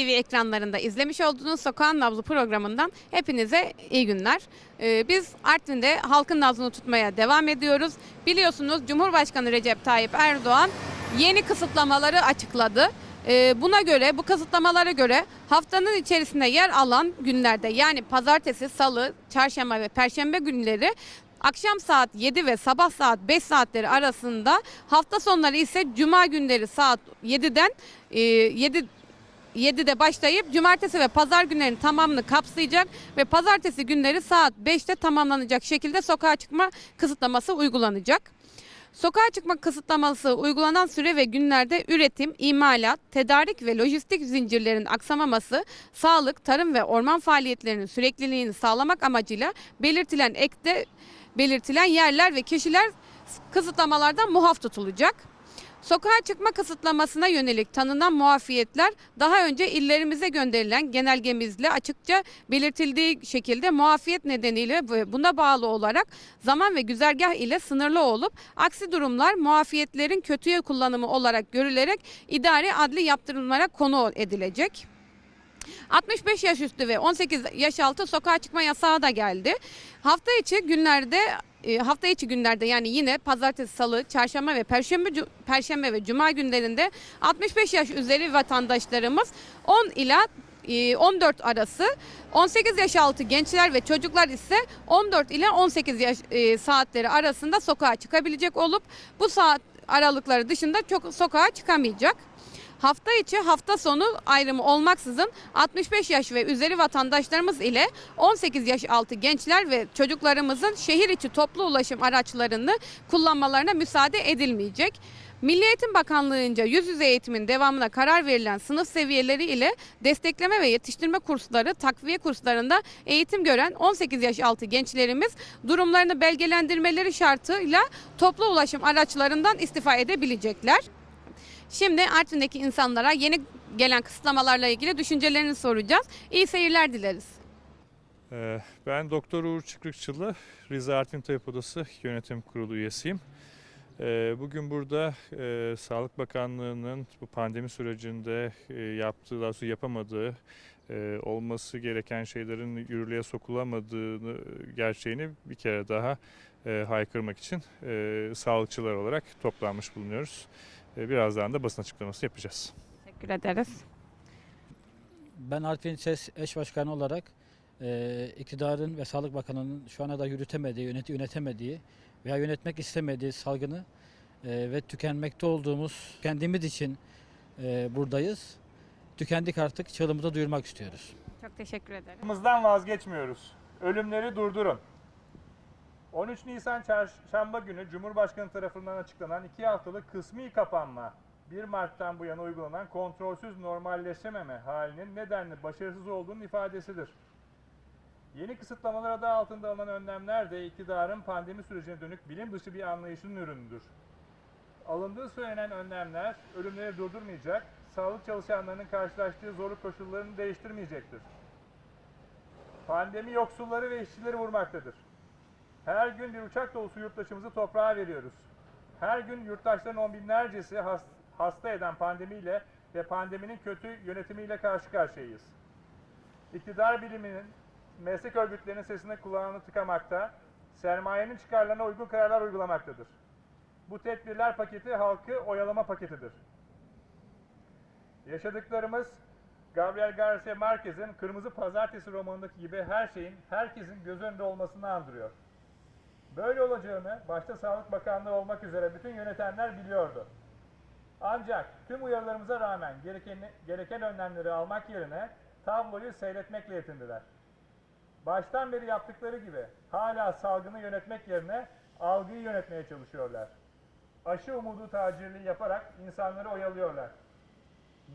TV ekranlarında izlemiş olduğunuz Sokağın Nabzı programından hepinize iyi günler. Ee, biz Artvin'de halkın nabzını tutmaya devam ediyoruz. Biliyorsunuz Cumhurbaşkanı Recep Tayyip Erdoğan yeni kısıtlamaları açıkladı. Ee, buna göre, bu kısıtlamalara göre haftanın içerisinde yer alan günlerde yani pazartesi, salı, çarşamba ve perşembe günleri Akşam saat 7 ve sabah saat 5 saatleri arasında hafta sonları ise cuma günleri saat 7'den e, 7 7'de başlayıp cumartesi ve pazar günlerinin tamamını kapsayacak ve pazartesi günleri saat 5'te tamamlanacak şekilde sokağa çıkma kısıtlaması uygulanacak. Sokağa çıkma kısıtlaması uygulanan süre ve günlerde üretim, imalat, tedarik ve lojistik zincirlerin aksamaması, sağlık, tarım ve orman faaliyetlerinin sürekliliğini sağlamak amacıyla belirtilen ekte belirtilen yerler ve kişiler kısıtlamalardan muaf tutulacak. Sokağa çıkma kısıtlamasına yönelik tanınan muafiyetler daha önce illerimize gönderilen genelgemizle açıkça belirtildiği şekilde muafiyet nedeniyle ve buna bağlı olarak zaman ve güzergah ile sınırlı olup aksi durumlar muafiyetlerin kötüye kullanımı olarak görülerek idari adli yaptırımlara konu edilecek. 65 yaş üstü ve 18 yaş altı sokağa çıkma yasağı da geldi. Hafta içi günlerde e, hafta içi günlerde yani yine pazartesi, salı, çarşamba ve perşembe perşembe ve cuma günlerinde 65 yaş üzeri vatandaşlarımız 10 ila e, 14 arası 18 yaş altı gençler ve çocuklar ise 14 ile 18 yaş e, saatleri arasında sokağa çıkabilecek olup bu saat aralıkları dışında çok sokağa çıkamayacak. Hafta içi hafta sonu ayrımı olmaksızın 65 yaş ve üzeri vatandaşlarımız ile 18 yaş altı gençler ve çocuklarımızın şehir içi toplu ulaşım araçlarını kullanmalarına müsaade edilmeyecek. Milli Eğitim Bakanlığı'nca yüz yüze eğitimin devamına karar verilen sınıf seviyeleri ile destekleme ve yetiştirme kursları, takviye kurslarında eğitim gören 18 yaş altı gençlerimiz durumlarını belgelendirmeleri şartıyla toplu ulaşım araçlarından istifa edebilecekler. Şimdi Artvin'deki insanlara yeni gelen kısıtlamalarla ilgili düşüncelerini soracağız. İyi seyirler dileriz. Ee, Ben Doktor Uğur Çıkrıkçılı, Rize Artvin Tabip Odası Yönetim Kurulu üyesiyim. Ee, Bugün burada e, Sağlık Bakanlığı'nın bu pandemi sürecinde e, yaptığı, daha yapamadığı, e, olması gereken şeylerin yürürlüğe sokulamadığını gerçeğini bir kere daha e, haykırmak için sağlıkçılar olarak toplanmış bulunuyoruz. E, Birazdan da basın açıklaması yapacağız. Teşekkür ederiz. Ben Artvin SES eş başkanı olarak e, iktidarın ve Sağlık Bakanı'nın şu ana da yürütemediği, yönet yönetemediği veya yönetmek istemediği salgını e, ve tükenmekte olduğumuz kendimiz için e, buradayız. Tükendik artık çığlığımızı duyurmak istiyoruz. Çok teşekkür ederim. Vazgeçmiyoruz. Ölümleri durdurun. 13 Nisan Çarşamba günü Cumhurbaşkanı tarafından açıklanan 2 haftalık kısmi kapanma 1 Mart'tan bu yana uygulanan kontrolsüz normalleşememe halinin nedenli başarısız olduğunun ifadesidir. Yeni kısıtlamalar adı altında alınan önlemler de iktidarın pandemi sürecine dönük bilim dışı bir anlayışının ürünüdür. Alındığı söylenen önlemler ölümleri durdurmayacak, sağlık çalışanlarının karşılaştığı zorluk koşullarını değiştirmeyecektir. Pandemi yoksulları ve işçileri vurmaktadır. Her gün bir uçak dolusu yurttaşımızı toprağa veriyoruz. Her gün yurttaşların on binlercesi has- hasta eden pandemiyle ve pandeminin kötü yönetimiyle karşı karşıyayız. İktidar biliminin, meslek örgütlerinin sesine kulağını tıkamakta, sermayenin çıkarlarına uygun kararlar uygulamaktadır. Bu tedbirler paketi halkı oyalama paketidir. Yaşadıklarımız Gabriel Garcia Marquez'in Kırmızı Pazartesi romanındaki gibi her şeyin herkesin göz önünde olmasını andırıyor. Böyle olacağını başta Sağlık Bakanlığı olmak üzere bütün yönetenler biliyordu. Ancak tüm uyarılarımıza rağmen gereken, gereken önlemleri almak yerine tabloyu seyretmekle yetindiler. Baştan beri yaptıkları gibi hala salgını yönetmek yerine algıyı yönetmeye çalışıyorlar. Aşı umudu tacirliği yaparak insanları oyalıyorlar.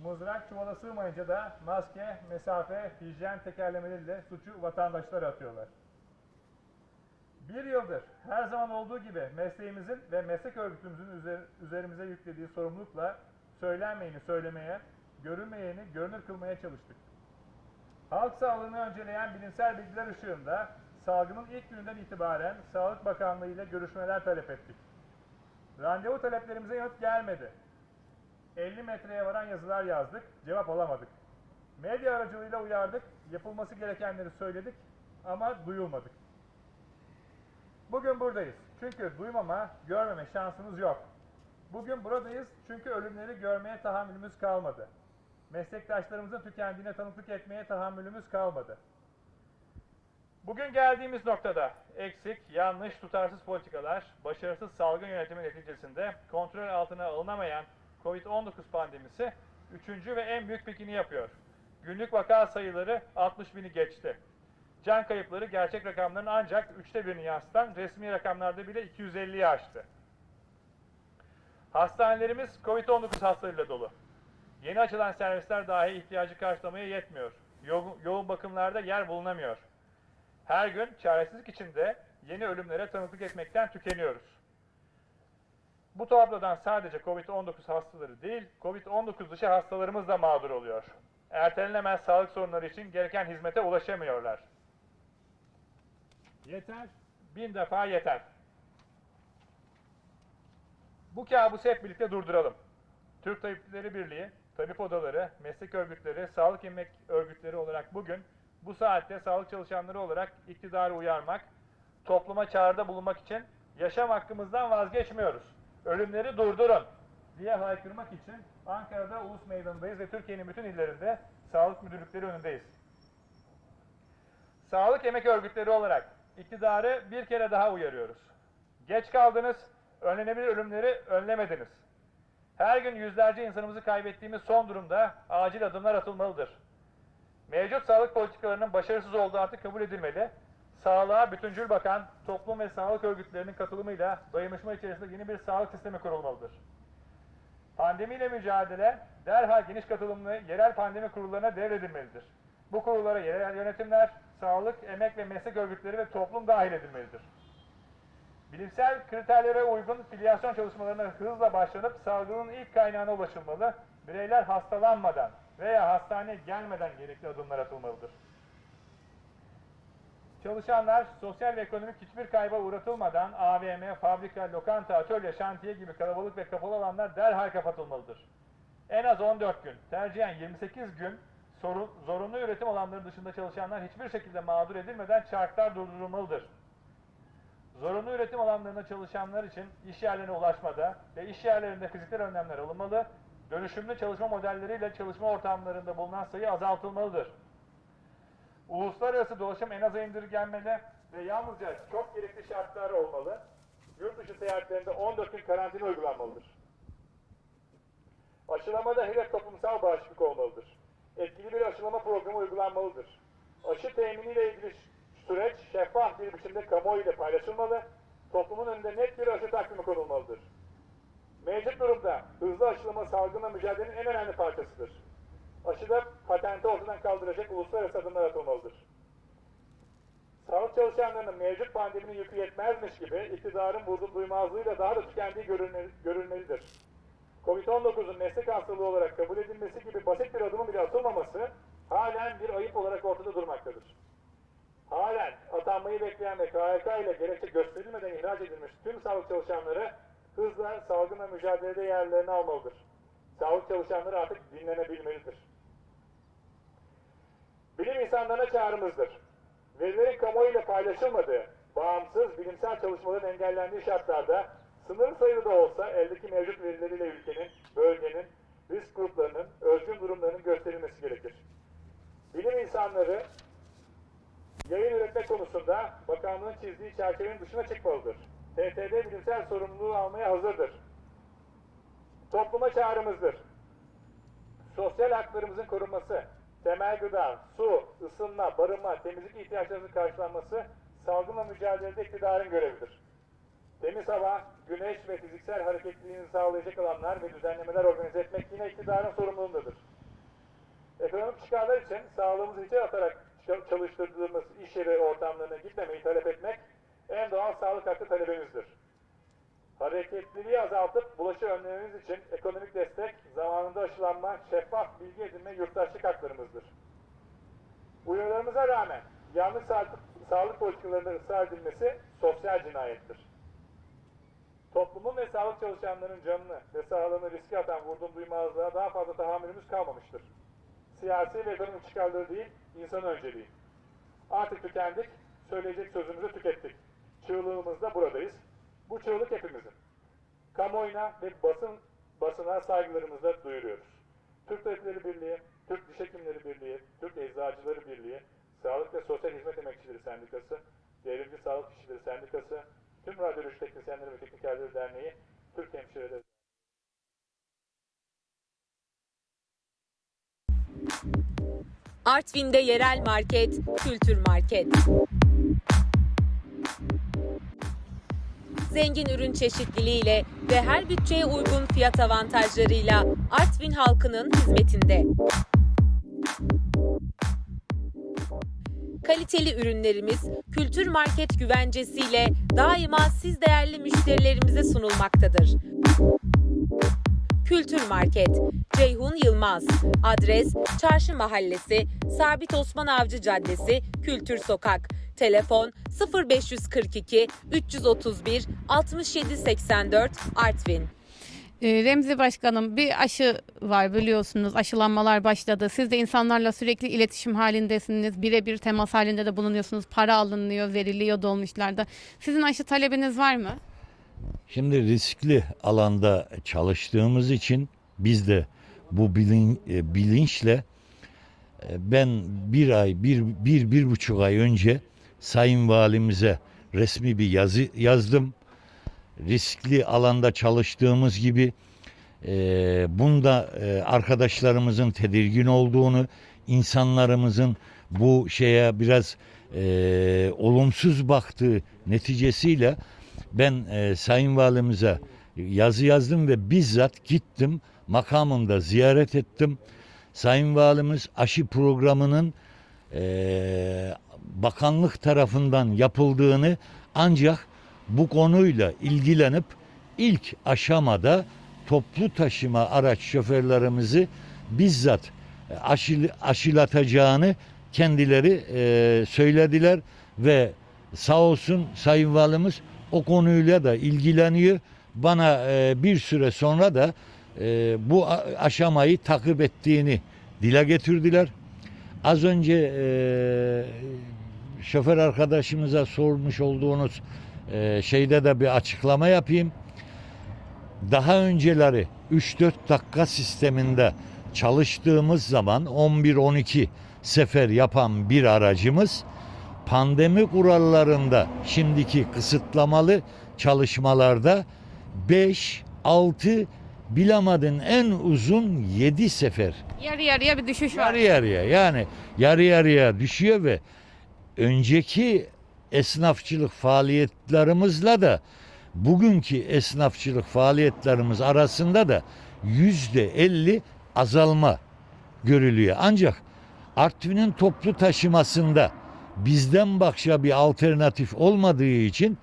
Mızrak çuvala sığmayınca da maske, mesafe, hijyen tekerlemeleriyle suçu vatandaşlara atıyorlar. Bir yıldır her zaman olduğu gibi mesleğimizin ve meslek örgütümüzün üzer- üzerimize yüklediği sorumlulukla söylenmeyeni söylemeye, görünmeyeni görünür kılmaya çalıştık. Halk sağlığını önceleyen bilimsel bilgiler ışığında salgının ilk gününden itibaren Sağlık Bakanlığı ile görüşmeler talep ettik. Randevu taleplerimize yanıt gelmedi. 50 metreye varan yazılar yazdık, cevap alamadık. Medya aracılığıyla uyardık, yapılması gerekenleri söyledik ama duyulmadık. Bugün buradayız. Çünkü duymama, görmeme şansımız yok. Bugün buradayız çünkü ölümleri görmeye tahammülümüz kalmadı. Meslektaşlarımızın tükendiğine tanıklık etmeye tahammülümüz kalmadı. Bugün geldiğimiz noktada eksik, yanlış, tutarsız politikalar, başarısız salgın yönetimi neticesinde kontrol altına alınamayan COVID-19 pandemisi 3. ve en büyük pikini yapıyor. Günlük vaka sayıları 60 bini geçti. Can kayıpları gerçek rakamların ancak üçte birini yansıtan resmi rakamlarda bile 250'yi aştı. Hastanelerimiz COVID-19 hastalarıyla dolu. Yeni açılan servisler dahi ihtiyacı karşılamaya yetmiyor. Yo- yoğun bakımlarda yer bulunamıyor. Her gün çaresizlik içinde yeni ölümlere tanıklık etmekten tükeniyoruz. Bu tablodan sadece COVID-19 hastaları değil, COVID-19 dışı hastalarımız da mağdur oluyor. Ertelenemez sağlık sorunları için gereken hizmete ulaşamıyorlar. Yeter, bin defa yeter. Bu kabusu hep birlikte durduralım. Türk Tabipleri Birliği, tabip odaları, meslek örgütleri, sağlık emek örgütleri olarak bugün bu saatte sağlık çalışanları olarak iktidarı uyarmak, topluma çağrıda bulunmak için yaşam hakkımızdan vazgeçmiyoruz. Ölümleri durdurun diye haykırmak için Ankara'da Ulus Meydanı'ndayız ve Türkiye'nin bütün illerinde sağlık müdürlükleri önündeyiz. Sağlık emek örgütleri olarak iktidarı bir kere daha uyarıyoruz. Geç kaldınız, önlenebilir ölümleri önlemediniz. Her gün yüzlerce insanımızı kaybettiğimiz son durumda acil adımlar atılmalıdır. Mevcut sağlık politikalarının başarısız olduğu artık kabul edilmeli. Sağlığa bütüncül bakan toplum ve sağlık örgütlerinin katılımıyla dayanışma içerisinde yeni bir sağlık sistemi kurulmalıdır. Pandemiyle mücadele derhal geniş katılımlı yerel pandemi kurullarına devredilmelidir. Bu kurullara yerel yönetimler, sağlık, emek ve meslek örgütleri ve toplum dahil edilmelidir. Bilimsel kriterlere uygun filyasyon çalışmalarına hızla başlanıp salgının ilk kaynağına ulaşılmalı, bireyler hastalanmadan veya hastaneye gelmeden gerekli adımlar atılmalıdır. Çalışanlar sosyal ve ekonomik hiçbir kayba uğratılmadan AVM, fabrika, lokanta, atölye, şantiye gibi kalabalık ve kapalı alanlar derhal kapatılmalıdır. En az 14 gün, tercihen 28 gün sorun, zorunlu üretim alanları dışında çalışanlar hiçbir şekilde mağdur edilmeden çarklar durdurulmalıdır. Zorunlu üretim alanlarında çalışanlar için iş yerlerine ulaşmada ve iş yerlerinde fiziksel önlemler alınmalı, dönüşümlü çalışma modelleriyle çalışma ortamlarında bulunan sayı azaltılmalıdır. Uluslararası dolaşım en aza indirgenmeli ve yalnızca çok gerekli şartlar olmalı. Yurt dışı seyahatlerinde 14 gün karantina uygulanmalıdır. Aşılamada hedef toplumsal bağışıklık olmalıdır. Etkili bir aşılama programı uygulanmalıdır. Aşı teminiyle ilgili süreç şeffaf bir biçimde kamuoyu ile paylaşılmalı, toplumun önünde net bir aşı takvimi konulmalıdır. Mevcut durumda hızlı aşılama salgınla mücadelenin en önemli parçasıdır. Aşıda patenti ortadan kaldıracak uluslararası adımlar atılmalıdır. Sağlık çalışanlarının mevcut pandeminin yükü yetmezmiş gibi iktidarın vurdum duymazlığıyla daha da tükendiği görülme- görülmelidir. Covid-19'un meslek hastalığı olarak kabul edilmesi gibi basit bir adımın bile atılmaması halen bir ayıp olarak ortada durmaktadır. Halen atanmayı bekleyen ve KHK ile gerekçe gösterilmeden ihraç edilmiş tüm sağlık çalışanları hızla salgınla mücadelede yerlerini almalıdır. Sağlık çalışanları artık dinlenebilmelidir. Bilim insanlarına çağrımızdır. Verilerin kamuoyuyla paylaşılmadığı, bağımsız bilimsel çalışmaların engellendiği şartlarda sınırlı sayıda da olsa eldeki mevcut verileriyle ülkenin, bölgenin, risk gruplarının, özgün durumlarının gösterilmesi gerekir. Bilim insanları yayın üretme konusunda bakanlığın çizdiği çerçevenin dışına çıkmalıdır. TTD bilimsel sorumluluğu almaya hazırdır. Topluma çağrımızdır. Sosyal haklarımızın korunması, temel gıda, su, ısınma, barınma, temizlik ihtiyaçlarının karşılanması salgınla mücadelede iktidarın görevidir. Temiz hava, güneş ve fiziksel hareketliliğini sağlayacak alanlar ve düzenlemeler organize etmek yine iktidarın sorumluluğundadır. Ekonomik çıkarlar için sağlığımızı içe atarak çalıştırdığımız iş yeri ortamlarına gitmemeyi talep etmek en doğal sağlık hakkı talebimizdir. Hareketliliği azaltıp bulaşı önlememiz için ekonomik destek, zamanında aşılanma, şeffaf bilgi edinme yurttaşlık haklarımızdır. Uyarılarımıza rağmen yanlış sağlık, sağlık politikalarında ısrar edilmesi sosyal cinayettir. Toplumun ve sağlık çalışanlarının canını ve sağlığını riske atan vurdum duymazlığa daha fazla tahammülümüz kalmamıştır. siyasi ve ekonomik çıkarları değil, insanın önceliği. Artık tükendik, söyleyecek sözümüzü tükettik. Çığlığımızda buradayız. Bu çığlık hepimizin. Kamuoyuna ve basın basına saygılarımızla duyuruyoruz. Türk Tabipleri Birliği, Türk Diş Hekimleri Birliği, Türk Eczacıları Birliği, Sağlık ve Sosyal Hizmet Emekçileri Sendikası, Devrimci Sağlık İşçileri Sendikası, tüm Radyoloji Teknisyenleri ve Teknikerleri Derneği, Türk Hemşireleri Artvin'de yerel market, kültür market. Zengin ürün çeşitliliğiyle ve her bütçeye uygun fiyat avantajlarıyla Artvin halkının hizmetinde. Kaliteli ürünlerimiz kültür market güvencesiyle daima siz değerli müşterilerimize sunulmaktadır. Kültür Market, Ceyhun Yılmaz. Adres Çarşı Mahallesi, Sabit Osman Avcı Caddesi, Kültür Sokak. Telefon 0542 331 6784 Artvin. Ee, Remzi Başkanım bir aşı var biliyorsunuz aşılanmalar başladı. Siz de insanlarla sürekli iletişim halindesiniz. Birebir temas halinde de bulunuyorsunuz. Para alınıyor, veriliyor dolmuşlarda. Sizin aşı talebiniz var mı? Şimdi riskli alanda çalıştığımız için biz de bu bilin, e, bilinçle e, ben bir ay, bir, bir, bir buçuk ay önce Sayın Valimize resmi bir yazı yazdım. Riskli alanda çalıştığımız gibi e, bunda e, arkadaşlarımızın tedirgin olduğunu, insanlarımızın bu şeye biraz e, olumsuz baktığı neticesiyle ben e, Sayın Valimize yazı yazdım ve bizzat gittim makamında ziyaret ettim. Sayın Valimiz aşı programının e, bakanlık tarafından yapıldığını ancak bu konuyla ilgilenip ilk aşamada toplu taşıma araç şoförlerimizi bizzat e, aşı, aşılatacağını kendileri e, söylediler ve sağ olsun Sayın Valimiz o konuyla da ilgileniyor. Bana e, bir süre sonra da e, bu aşamayı takip ettiğini dile getirdiler. Az önce e, şoför arkadaşımıza sormuş olduğunuz e, şeyde de bir açıklama yapayım. Daha önceleri 3-4 dakika sisteminde çalıştığımız zaman 11-12 sefer yapan bir aracımız pandemi kurallarında şimdiki kısıtlamalı çalışmalarda 5 6 bilemedin en uzun 7 sefer Yarı yarıya bir düşüş var. yarı yarıya yani yarı yarıya düşüyor ve önceki esnafçılık faaliyetlerimizle de bugünkü esnafçılık faaliyetlerimiz arasında da yüzde elli azalma görülüyor. Ancak Artvin'in toplu taşımasında bizden başka bir alternatif olmadığı için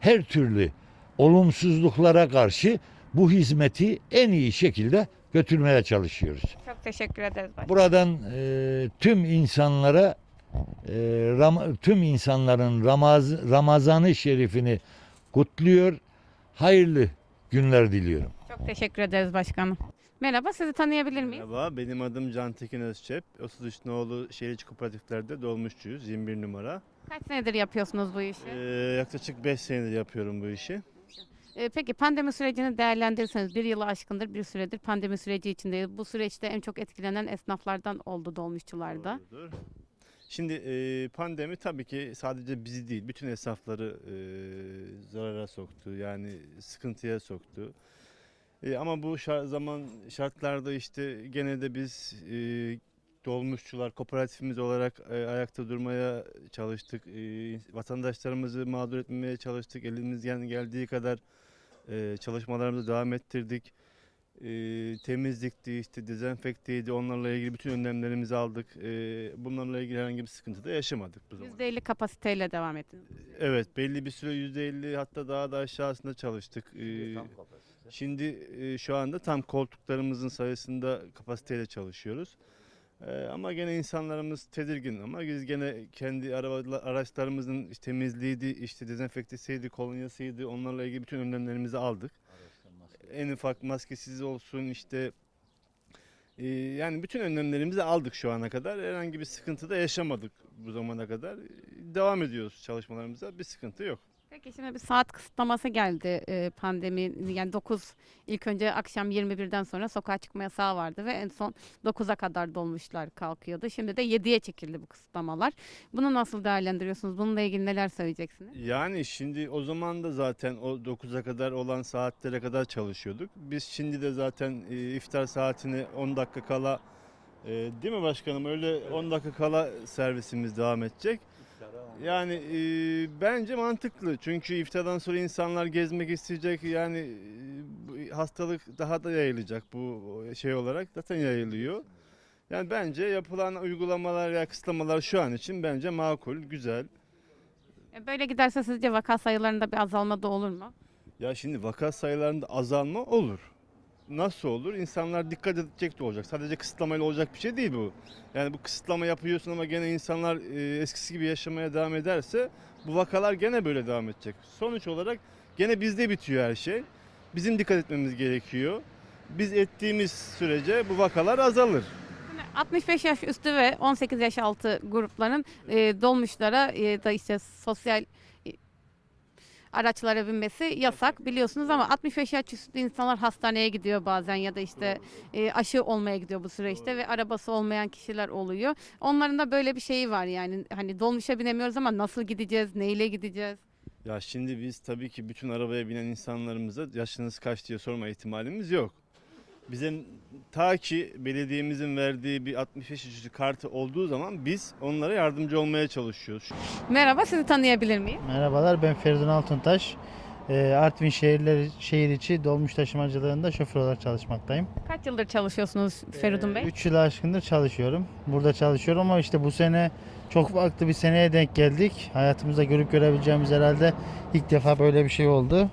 her türlü olumsuzluklara karşı bu hizmeti en iyi şekilde götürmeye çalışıyoruz. Çok teşekkür ederiz başkanım. Buradan e, tüm insanlara Ram- tüm insanların Ramaz Ramazanı şerifini kutluyor. Hayırlı günler diliyorum. Çok teşekkür ederiz başkanım. Merhaba sizi tanıyabilir miyiz? Merhaba, benim adım Can Tekin Özçep. 33 Noğlu Şehirci Kooperatifler'de dolmuşçuyuz, 21 numara. Kaç senedir yapıyorsunuz bu işi? Ee, yaklaşık 5 senedir yapıyorum bu işi. Ee, peki pandemi sürecini değerlendirirseniz bir yılı aşkındır bir süredir pandemi süreci içindeyiz. Bu süreçte en çok etkilenen esnaflardan oldu dolmuşçularda. Doğrudur. Şimdi e, pandemi tabii ki sadece bizi değil, bütün esnafları e, zarara soktu. Yani sıkıntıya soktu. E, ama bu şar- zaman şartlarda işte gene de biz e, dolmuşçular, kooperatifimiz olarak e, ayakta durmaya çalıştık. E, vatandaşlarımızı mağdur etmemeye çalıştık. Elimizden geldiği kadar e, çalışmalarımızı devam ettirdik. E, temizlikti, işte dezenfekteydi, onlarla ilgili bütün önlemlerimizi aldık. E, bunlarla ilgili herhangi bir sıkıntı da yaşamadık bu zaman. %50 kapasiteyle devam ettiniz. Evet, belli bir süre %50 hatta daha da aşağısında çalıştık. E, Şimdi e, şu anda tam koltuklarımızın sayısında kapasiteyle çalışıyoruz. E, ama gene insanlarımız tedirgin ama biz gene kendi araba, araçlarımızın işte temizliğiydi, işte dezenfektesiydi, kolonyasıydı onlarla ilgili bütün önlemlerimizi aldık. En ufak maskesiz olsun işte Ee, yani bütün önlemlerimizi aldık şu ana kadar. Herhangi bir sıkıntı da yaşamadık bu zamana kadar. Devam ediyoruz çalışmalarımıza. Bir sıkıntı yok. Peki şimdi bir saat kısıtlaması geldi e, pandemi yani 9 ilk önce akşam 21'den sonra sokağa çıkma yasağı vardı ve en son 9'a kadar dolmuşlar kalkıyordu. Şimdi de 7'ye çekildi bu kısıtlamalar. Bunu nasıl değerlendiriyorsunuz? Bununla ilgili neler söyleyeceksiniz? Yani şimdi o zaman da zaten o 9'a kadar olan saatlere kadar çalışıyorduk. Biz şimdi de zaten e, iftar saatini 10 dakika kala e, değil mi başkanım? Öyle 10 dakika kala servisimiz devam edecek. Yani e, bence mantıklı. Çünkü iftardan sonra insanlar gezmek isteyecek. Yani e, bu hastalık daha da yayılacak bu şey olarak. Zaten yayılıyor. Yani bence yapılan uygulamalar ya kısıtlamalar şu an için bence makul, güzel. E, Böyle giderse sizce vaka sayılarında bir azalma da olur mu? Ya şimdi vaka sayılarında azalma olur. Nasıl olur? İnsanlar dikkat edecek de olacak. Sadece kısıtlamayla olacak bir şey değil bu. Yani bu kısıtlama yapıyorsun ama gene insanlar e, eskisi gibi yaşamaya devam ederse bu vakalar gene böyle devam edecek. Sonuç olarak gene bizde bitiyor her şey. Bizim dikkat etmemiz gerekiyor. Biz ettiğimiz sürece bu vakalar azalır. Şimdi 65 yaş üstü ve 18 yaş altı grupların e, dolmuşlara e, da işte sosyal araçlara binmesi yasak biliyorsunuz ama 65 yaş üstü insanlar hastaneye gidiyor bazen ya da işte e, aşı olmaya gidiyor bu süreçte ve arabası olmayan kişiler oluyor. Onların da böyle bir şeyi var yani hani dolmuşa binemiyoruz ama nasıl gideceğiz, neyle gideceğiz? Ya şimdi biz tabii ki bütün arabaya binen insanlarımıza yaşınız kaç diye sorma ihtimalimiz yok. Bizim ta ki belediyemizin verdiği bir 65 yaş üstü kartı olduğu zaman biz onlara yardımcı olmaya çalışıyoruz. Merhaba sizi tanıyabilir miyim? Merhabalar ben Feridun Altuntaş. Ee, Artvin şehirleri şehir içi dolmuş taşımacılığında şoför olarak çalışmaktayım. Kaç yıldır çalışıyorsunuz Feridun Bey? 3 yıl aşkındır çalışıyorum. Burada çalışıyorum ama işte bu sene çok farklı bir seneye denk geldik. Hayatımızda görüp görebileceğimiz herhalde ilk defa böyle bir şey oldu.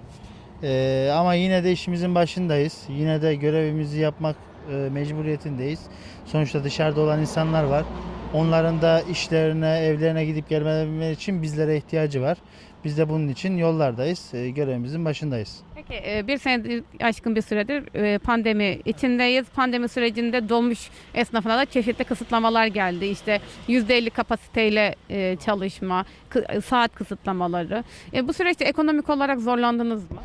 Ee, ama yine de işimizin başındayız. Yine de görevimizi yapmak e, mecburiyetindeyiz. Sonuçta dışarıda olan insanlar var. Onların da işlerine, evlerine gidip gelmeleri için bizlere ihtiyacı var. Biz de bunun için yollardayız. e, Görevimizin başındayız. Peki e, bir senedir aşkın bir süredir e, pandemi içindeyiz. Pandemi sürecinde dolmuş esnafına da çeşitli kısıtlamalar geldi. İşte %50 kapasiteyle e, çalışma, kı- saat kısıtlamaları. E, Bu süreçte ekonomik olarak zorlandınız mı?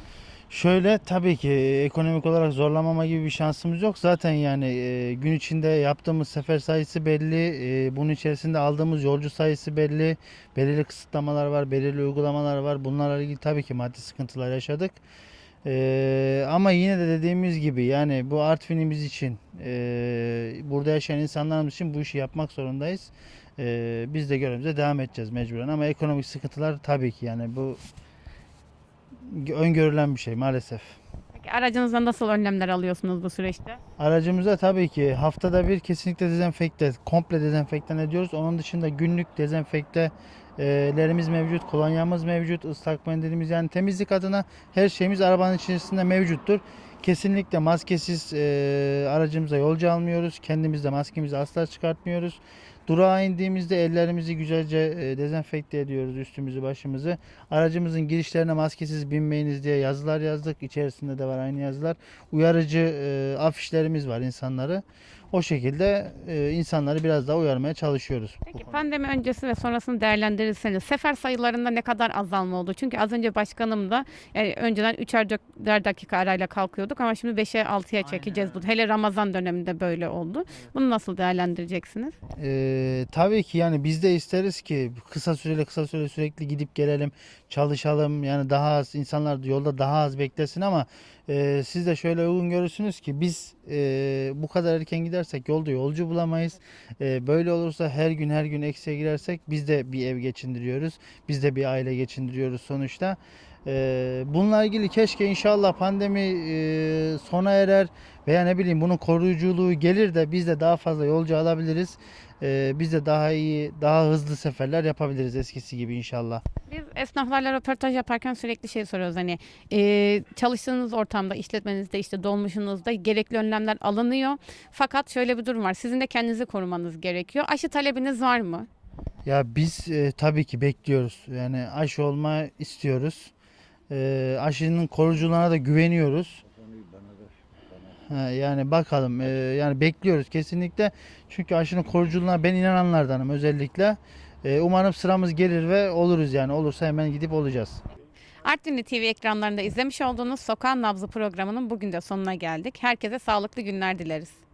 Şöyle tabii ki e, ekonomik olarak zorlamama gibi bir şansımız yok. Zaten yani e, gün içinde yaptığımız sefer sayısı belli. E, bunun içerisinde aldığımız yolcu sayısı belli. Belirli kısıtlamalar var, belirli uygulamalar var. Bunlarla ilgili tabii ki maddi sıkıntılar yaşadık. E, ama yine de dediğimiz gibi yani bu Artvin'imiz için, e, burada yaşayan insanlarımız için bu işi yapmak zorundayız. E, biz de görevimize devam edeceğiz mecburen. Ama ekonomik sıkıntılar tabii ki yani bu öngörülen bir şey maalesef. Peki aracınızda nasıl önlemler alıyorsunuz bu süreçte? Aracımıza tabii ki haftada bir kesinlikle dezenfekte, komple dezenfektan ediyoruz. Onun dışında günlük dezenfektelerimiz mevcut, kolonyamız mevcut, ıslak mendilimiz yani temizlik adına her şeyimiz arabanın içerisinde mevcuttur. Kesinlikle maskesiz e, aracımıza yolcu almıyoruz. Kendimiz de maskemizi asla çıkartmıyoruz. Durağa indiğimizde ellerimizi güzelce e, dezenfekte ediyoruz üstümüzü başımızı. Aracımızın girişlerine maskesiz binmeyiniz diye yazılar yazdık. İçerisinde de var aynı yazılar. Uyarıcı e, afişlerimiz var insanları. O şekilde e, insanları biraz daha uyarmaya çalışıyoruz. Peki pandemi öncesi ve sonrasını değerlendirirseniz sefer sayılarında ne kadar azalma oldu? Çünkü az önce başkanım da yani önceden 3'er 4 dakika arayla kalkıyorduk ama şimdi 5'e 6'ya çekeceğiz. Bu hele Ramazan döneminde böyle oldu. Bunu nasıl değerlendireceksiniz? Ee, tabii ki yani biz de isteriz ki kısa süreli kısa süreli sürekli gidip gelelim, çalışalım. Yani daha az insanlar yolda daha az beklesin ama e, siz de şöyle uygun görürsünüz ki biz e, bu kadar erken gidersek yolda yolcu bulamayız. E, böyle olursa her gün her gün eksiye girersek biz de bir ev geçindiriyoruz. Biz de bir aile geçindiriyoruz sonuçta. E, bununla ilgili keşke inşallah pandemi e, sona erer veya ne bileyim bunun koruyuculuğu gelir de biz de daha fazla yolcu alabiliriz. Ee, biz de daha iyi, daha hızlı seferler yapabiliriz eskisi gibi inşallah. Biz esnaflarla röportaj yaparken sürekli şey soruyoruz hani e, çalıştığınız ortamda işletmenizde işte dolmuşunuzda gerekli önlemler alınıyor. Fakat şöyle bir durum var sizin de kendinizi korumanız gerekiyor. Aşı talebiniz var mı? Ya biz e, tabii ki bekliyoruz. Yani aşı olma istiyoruz. E, aşının koruyuculuğuna da güveniyoruz. Yani bakalım. e, yani bekliyoruz kesinlikle. Çünkü aşının koruyuculuğuna ben inananlardanım özellikle. E, umarım sıramız gelir ve oluruz yani. Olursa hemen gidip olacağız. Artvinli TV ekranlarında izlemiş olduğunuz Sokağın Nabzı programının bugün de sonuna geldik. Herkese sağlıklı günler dileriz.